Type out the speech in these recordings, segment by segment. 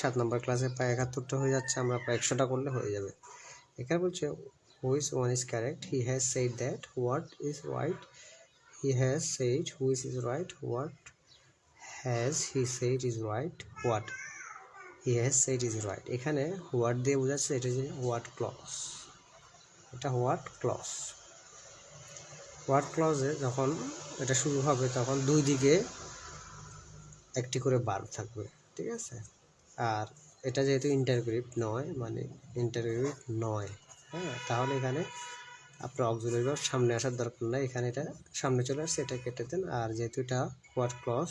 সাত নম্বর ক্লাসে প্রায় একাত্তরটা হয়ে যাচ্ছে, আমরা প্রায় একশোটা করলে হয়ে যাবে। এখানে বলছে which one is correct he has said that what is right he has said which is right what has he said is right what he has said is right এখানে হোয়াট দিয়ে বোঝাচ্ছে, এটা যে হোয়াট ক্লস এটা what clause what ক্লজে যখন এটা শুরু হবে, তখন দুই দিকে একটি করে বার থাকবে, ঠিক আছে? আর এটা যেহেতু ইন্টারগ্রিপ নয় মানে ইন্টারগ্রিপ নয় হ্যাঁ তাহলে এখানে আপনার অক্সিলারি ভার্ব সামনে আসার দরকার নাই, এখানে এটা সামনে চলে আসছে, এটা কেটে দেন, আর যেহেতু এটা হোয়াট ক্লজ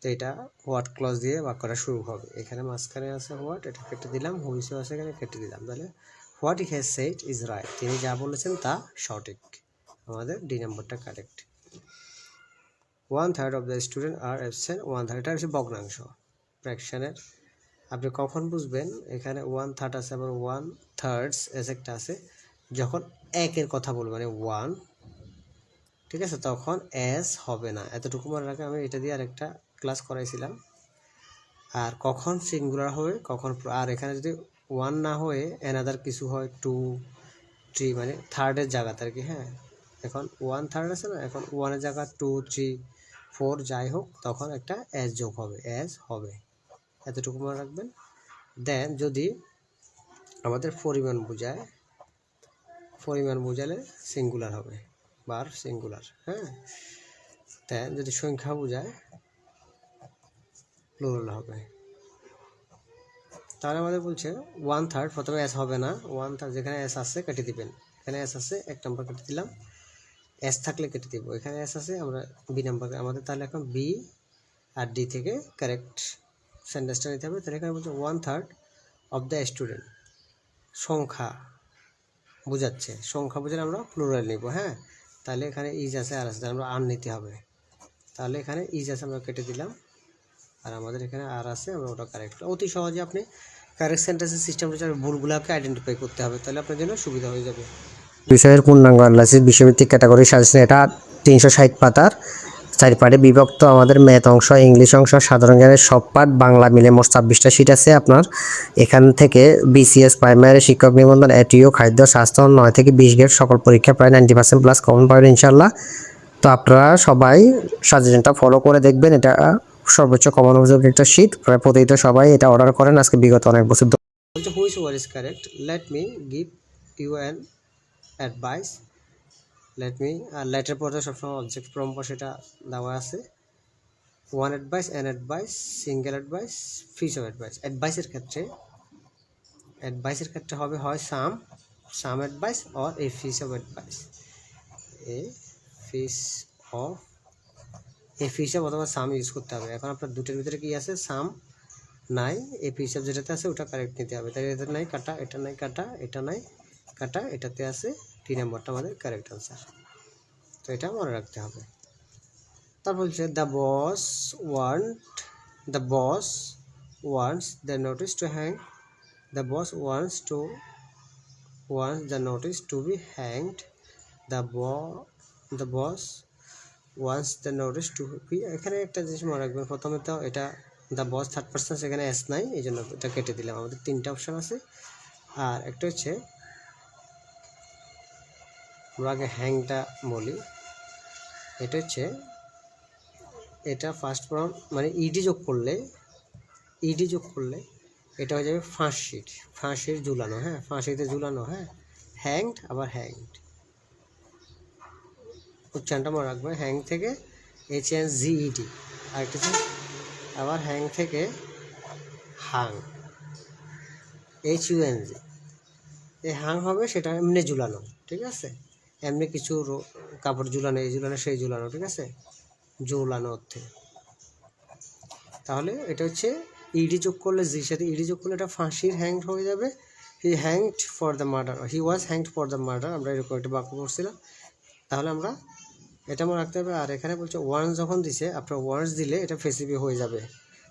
তো এটা হোয়াট ক্লজ দিয়ে বাক্যটা শুরু হবে। এখানে মাঝখানে আছে হোয়াট এটা কেটে দিলাম হুইসও আছে এখানে, কেটে দিলাম। তাহলে what he has said is right তিনি যা বলেছেন তা সঠিক, আমাদের ডি নাম্বারটা correct one third of the student are absent one third এটা হচ্ছে ভগ্নাংশ ফ্র্যাকশনের আপনি কখন বুঝবেন? এখানে ওয়ান থার্ড আছে, আবার ওয়ান থার্ডস এস একটা আছে। যখন একের কথা বলব মানে ওয়ান ঠিক আছে? তখন এস হবে না। এতটুকু মনে রাখে আমি এটা দিয়ে আরেকটা ক্লাস করাইছিলাম। আর কখন সিঙ্গুলার হবে, কখন আর এখানে যদি ওয়ান না হয়ে অ্যানাদার কিছু হয় টু থ্রি মানে থার্ডের জায়গাতে আর কি হ্যাঁ? এখন ওয়ান থার্ড আছে না? এখন ওয়ানের জায়গা টু থ্রি ফোর যাই হোক, তখন একটা এস যোগ হবে। এস হবে। এতটুকু মনে রাখবেন। দেন যদি আমাদের পরিমাণ বোঝায়, পরিমাণ বোঝালে সিঙ্গুলার হবে বার সিঙ্গুলার হ্যাঁ? দেন যদি সংখ্যা বোঝায় প্লুরাল হবে। তাহলে আমাদের বলছে ওয়ান থার্ড প্রথমে এস হবে না। ওয়ান থার্ড যেখানে এস আছে কেটে দিবেন। এখানে এস আছে, এক নম্বর কেটে দিলাম। এস থাকলে কেটে দিব। এখানে এস আছে, আমরা বি নাম্বার আমাদের তাহলে এখন বি আর ডি থেকে কারেক্ট সেন্টেন্সটা নিতে হবে। তাহলে এখানে বলছে one third of the student সংখ্যা বোঝাচ্ছে। সংখ্যা বোঝালে আমরা প্লুরাল নিব হ্যাঁ? তাহলে এখানে ইজ আছে আর আছে আমরা আর নিতে হবে। তাহলে এখানে ইজ আছে, আমরা কেটে দিলাম। আর আমাদের এখানে আর আছে, আমরা ওটা কারেক্ট অতি সহজে আপনি কারেক্ট সেন্টেন্সের সিস্টেমটা ভুলগুলোকে আইডেন্টিফাই করতে হবে, তাহলে আপনার জন্য সুবিধা হয়ে যাবে। বিষয়ের পূর্ণাঙ্গ অ্যানালাইসিস বিশ্বভিত্তিক ক্যাটাগরি সাজেশন এটা তিনশো ষাট পাতার চারি পার্টে বিভক্ত আমাদের ম্যাথ অংশ, ইংলিশ অংশ, সাধারণ জ্ঞানের সব পাঠ, বাংলা মিলে মোট ছাব্বিশটা সিট আছে আপনার। এখান থেকে বিসিএস প্রাইমারি শিক্ষক নিবন্ধন এটিও খাদ্য, স্বাস্থ্য, নয় থেকে বিশ গ্রেড সকল পরীক্ষা প্রায় নাইনটি পার্সেন্ট প্লাস কমন পাবেন ইনশাল্লাহ তো আপনারা সবাই সাজেশনটা ফলো করে দেখবেন, এটা সর্বোচ্চ কমন উপযোগী একটা শীট প্রায় প্রতিদিন সবাই এটা অর্ডার করেন, আজকে বিগত অনেক বছর which one is correct let me give you an advice let me আর লেটের পরে সবসময় অবজেক্ট প্রম্প সেটা দেওয়া আছে। One advice an advice single advice piece of advice অ্যাডভাইসের ক্ষেত্রে অ্যাডভাইসের ক্ষেত্রে হবে হয় some some advice or a piece of advice a piece of a piece of অথবা সাম ইউজ করতে হবে। এখন আপনার দুটোর ভিতরে কি আছে? সাম নাই এ এপি হিসাব যেটাতে আছে ওটা কারেক্ট নিতে হবে। তাই এটা নাই, কাটা, এটা নাই, কাটা, এটা নাই, কাটা, এটাতে আছে। টি নাম্বারটা আমাদের কারেক্ট আনসার তো এটা মনে রাখতে হবে। তারপর হচ্ছে the boss want the boss wants the notice to hang the boss wants to wants the notice to be hanged the ব the boss wants the notice to be এখানে একটা জিনিস মনে রাখবেন, প্রথমে তো এটা দ্য বস থার্ড পার্সন সেখানে এস নাই এই জন্য এটা কেটে দিলাম। আমাদের তিনটা অপশান আছে। আর একটা হচ্ছে আমরা আগে হ্যাংটা বলি। এটা হচ্ছে, এটা ফার্স্ট ফর্ম মানে ইডি যোগ করলে ইডি যোগ করলে এটা হয়ে যাবে ফাঁসির ফাঁসির ঝুলানো হ্যাঁ? ফাঁসিতে ঝুলানো হ্যাঁ? হ্যাংড আবার হ্যাংড উচ্চারণটা মনে রাখবে হ্যাং থেকে এইচ এন জি জিইডি আরেকটা আবার হ্যাং থেকে Hang H U N G এই হাং হবে, সেটা এমনি ঝুলানো, ঠিক আছে? এমনি কিছু কাপড় ঝুলানো, এই ঝুলানো, সেই ঝুলানো, ঠিক আছে? ঝুলানো অর্থে। তাহলে এটা হচ্ছে ইডি যোগ করলে জির সাথে ইডি যোগ করলে এটা ফাঁসির হ্যাং হয়ে যাবে। He hanged for the murder he was hanged for the murder আমরা এরকম একটা বাক্য করছিলাম। তাহলে আমরা এটা মনে রাখতে হবে, আর এখানে বলছে ওয়ান্স যখন দিছে আপনার ওয়ান্স দিলে এটা ফেসিবি হয়ে যাবে।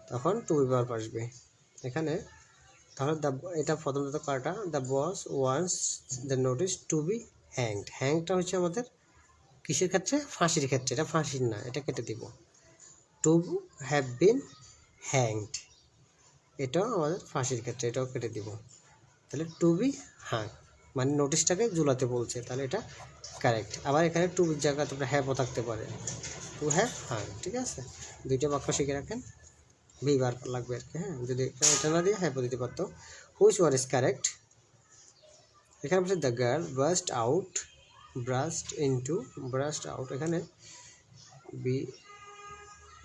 তখন টু ব্যবহার আসবে। এখানে তাহলে দ্য এটা প্রথমত কাটা the boss wants the notice to be hanged হ্যাংটা হচ্ছে আমাদের কিসের ক্ষেত্রে? ফাঁসির ক্ষেত্রে। এটা ফাঁসির না, এটা কেটে দিব। টু হ্যাভ বিন হ্যাংড এটাও আমাদের ফাঁসির ক্ষেত্রে, এটাও কেটে দিব। তাহলে টু বি হাং মানে নোটিশটাকে জুলাতে বলছে। তাহলে এটা কারেক্ট আবার এখানে টু বির জায়গায় তোমরা হ্যাপও থাকতে পারে। টু হ্যাভ হাং ঠিক আছে? দুইটা বাক্য শিখে রাখেন। বি বার লাগবে আর কি হ্যাঁ? যদি এটা না দিয়ে হ্যাপও দিতে পারতো। হুইচ ওয়ান ইজ কারেক্ট এখানে বলছে the girl burst out burst into burst out এখানে B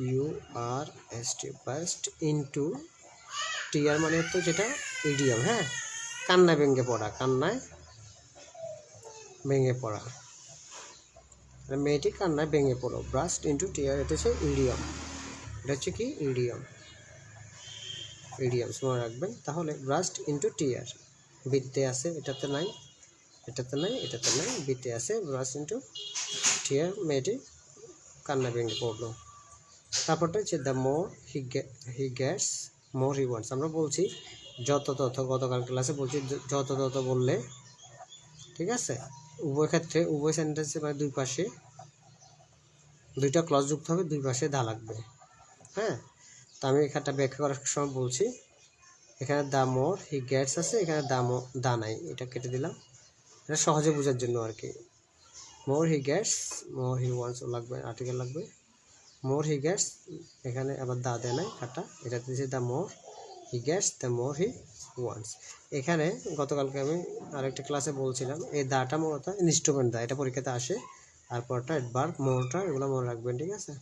U R S T burst into tear মানে তো যেটা ইডিয়াম হ্যাঁ? কান্নায় ভেঙে পড়া, কান্নায় ভেঙে পড়া। মেয়েটি কান্নায় ভেঙে পড়ো ব্রাস্ট ইনটু টিয়ার এটা হচ্ছে ইডিয়াম এটা হচ্ছে কি? ইডিয়াম ইডিয়াম মনে রাখবেন। তাহলে ব্রাস্ট ইনটু টিয়ার বিতে আছে, এটাতে নাই এটাতে নাই এটাতে নাই বিতে আছে ব্রাস্ট ইনটু টিয়ার মেয়েটি কান্না ভেঙে পড়ল। তারপরটা হচ্ছে the more he he gets more he wants আমরা বলছি যত তত, গতকাল ক্লাসে বলছি যত তত বললে, ঠিক আছে? উভয় ক্ষেত্রে, উভয় সেন্টেন্সে মানে দুই পাশে, দুইটা ক্লজ যুক্ত হবে, দুই পাশে দা লাগবে হ্যাঁ? তো আমি এখানটা ব্যাখ্যা করার সময় বলছি এখানে দা মোর, হি গেটস আছে, এখানে দা দা নাই, এটা কেটে দিলাম। এটা সহজে বোঝার জন্য আর কি। More, he gets more, he wants লাগবে, আর্টিকেল লাগবে। মোর, হি গেটস এখানে আবার দা দেয় নাই, কাটা। এটা দিয়েছে the more, he gets the more, he wants. এখানে গতকালকে আমি আরেকটা ক্লাসে বলছিলাম, এই দাটা মূলত ইনস্ট্রুমেন্ট দা, এটা পরীক্ষাতে আসে। আর পরটা অ্যাডভার্ব মোরটা, এগুলো মনে রাখবেন, ঠিক আছে?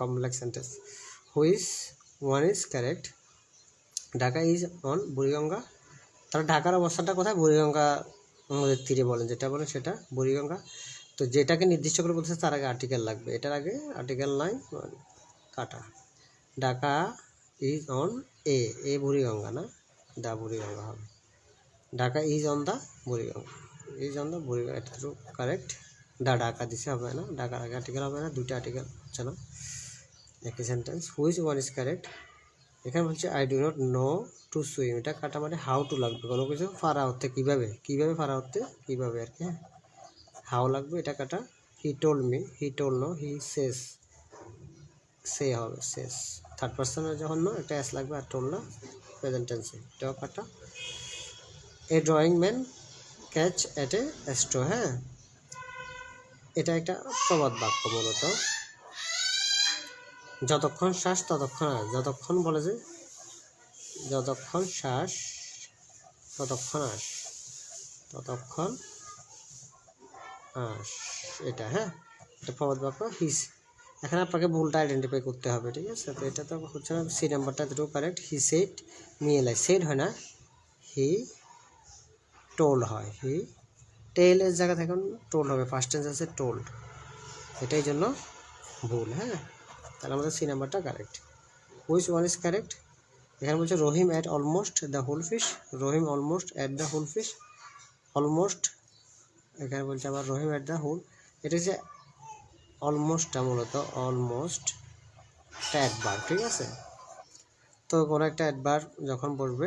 Complex sentence. Which one is correct Dhaka is on Buriganga. তাহলে ঢাকার অবস্থানটা কোথায়? বুড়িগঙ্গা নদীর তীরে বলেন, যেটা বলেন সেটা বুড়িগঙ্গা। তো যেটাকে নির্দিষ্ট করে বলতেছে তার আগে আর্টিকেল লাগবে। এটার আগে আর্টিকেল নাই কাটা। Dhaka is on a a Buriganga না? দা বুড়িগঙ্গা হবে। Dhaka is on the Buriganga. Is on the Buriganga, এটা তো কারেক্ট দা ঢাকা দিছে, হবে না। ঢাকার আগে আর্টিকেল হবে না, দুইটা আর্টিকেল হচ্ছে না একই sentence which one is correct এখানে বলছে I do not know to swim এটা কাটা মানে হাউ টু লাগবে। কোনো কিছু ফারা হতে কীভাবে? কীভাবে ফারা হতে কীভাবে আর কি হ্যাঁ? হাউ লাগবে? এটা কাটা। He told me he told no he শেষ সে হবে শেষ থার্ড পার্সনের যখন না একটা এস লাগবে আর টোল না প্রেজেন্ট টেন্সে এটাও কাটা। A drowning man catch at a straw হ্যাঁ? এটা একটা প্রবাদ বাক্য মূলত। যতক্ষণ শ্বাস, ততক্ষণ আস যতক্ষণ বলে যে, যতক্ষণ শ্বাস, ততক্ষণ আস ততক্ষণ আস। এটা হ্যাঁ? এটা প্রবাদ বাক্য হিস এখানে আপনাকে ভুলটা আইডেন্টিফাই করতে হবে, ঠিক আছে? তো এটা তো হচ্ছে না সি নাম্বারটা এতটুকু কারেক্ট হি সেট মিএলআই সেট হয় না? হি টোল হয়। হি টেলের জায়গা থেকে টোল হবে ফার্স্ট টেন্স আছে টোল এটাই জন্য ভুল হ্যাঁ? তাহলে আমাদের সি নাম্বারটা correct. Which one is correct এখানে বলছে Rahim ate almost the whole fish Rahim almost ate the whole fish almost এখানে বলছে আবার রহিম অ্যাট দ্য হোল এটা হচ্ছে অলমোস্টটা মূলত অলমোস্ট একটা অ্যাডবার ঠিক আছে? তো কোনো একটা অ্যাডবার যখন বসবে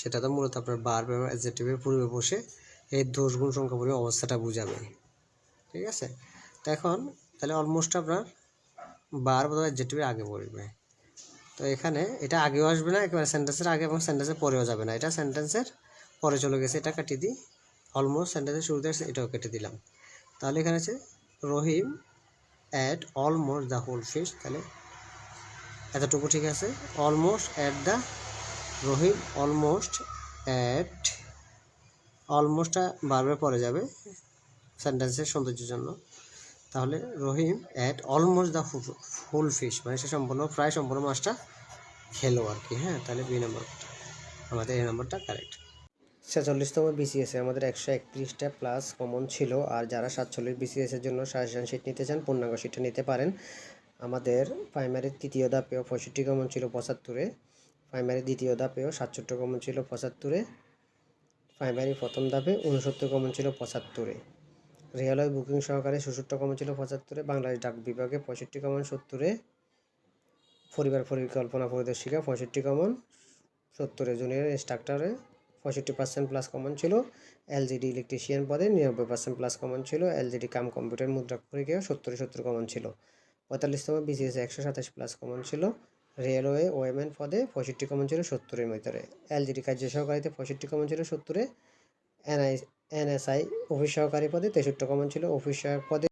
সেটা তো মূলত আপনার বার এবং পূর্বে বসে এই দোষ গুণ সংখ্যা পরিমাণ অবস্থাটা বুঝাবে, ঠিক আছে? তো এখন তাহলে অলমোস্ট আপনার বার বোধহয় অ্যাডজেক্টিভের আগে বসবে তো এখানে এটা আগেও আসবে না, একেবারে সেন্টেন্সের আগে এবং সেন্টেন্সের পরেও যাবে না। এটা সেন্টেন্সের পরে চলে গেছে, এটা কাটিয়ে দিই। অলমোস্ট সেন্টেন্সের শুরুতে এটাও কেটে দিলাম। তাহলে এখানে আছে, Rahim ate almost the whole fish তাহলে এতটুকু ঠিক আছে। Almost ate the Rahim almost ate অলমোস্টটা বারবার পরে যাবে সেন্টেন্সের সৌন্দর্যের জন্য। তাহলে Rahim ate almost the full fish মানে সে সম্পূর্ণ, প্রায় সম্পূর্ণ মাছটা খেলো আর কি হ্যাঁ? তাহলে বি নাম্বার আমাদের এই নম্বরটা কারেক্ট ছেচল্লিশতম বিসিএসে আমাদের একশো একত্রিশটা প্লাস কমন ছিল, আর যারা সাতচল্লিশ বিসিএসের জন্য সাজেশন শিট নিতে চান, পূর্ণাঙ্গ শিটটা নিতে পারেন। আমাদের প্রাইমারির তৃতীয় ধাপেও পঁয়ষট্টি কমন ছিল পঁচাত্তরে প্রাইমারির দ্বিতীয় ধাপেও সাতষট্টি কমন ছিল পঁচাত্তরে প্রাইমারি প্রথম ধাপে উনসত্তর কমন ছিল পঁচাত্তরে। রেলওয়ে বুকিং সহকারে ষষট্টি কমন ছিল পঁচাত্তরে, বাংলাদেশ ডাক বিভাগে পঁয়ষট্টি কমন সত্তরে, পরিবার পরিকল্পনা পরিদর্শিকা পঁয়ষট্টি কমন সত্তরে জুনিয়র ইনস্ট্রাক্টরে পঁয়ষট্টি পার্সেন্ট প্লাস কমন ছিল এলজিডি ইলেকট্রিশিয়ান পদে নিরানব্বই পার্সেন্ট প্লাস কমন ছিল এলজিডি কাম কম্পিউটার মুদ্রা পরীক্ষায় সত্তরে সত্তর কমন ছিল, পঁয়তাল্লিশতম বিসিএস একশো সাতাশ প্লাস কমন ছিল, রেলওয়ে ওয়েম্যান পদে পঁয়ষট্টি কমন ছিল সত্তরের ভিতরে এলজিডি কার্য সহকারীতে পঁয়ষট্টি কমন ছিল সত্তরে এনআই এনএসআই অফিস সহকারী পদে তেষট্টি কমন ছিল অফিস সহায়ক পদে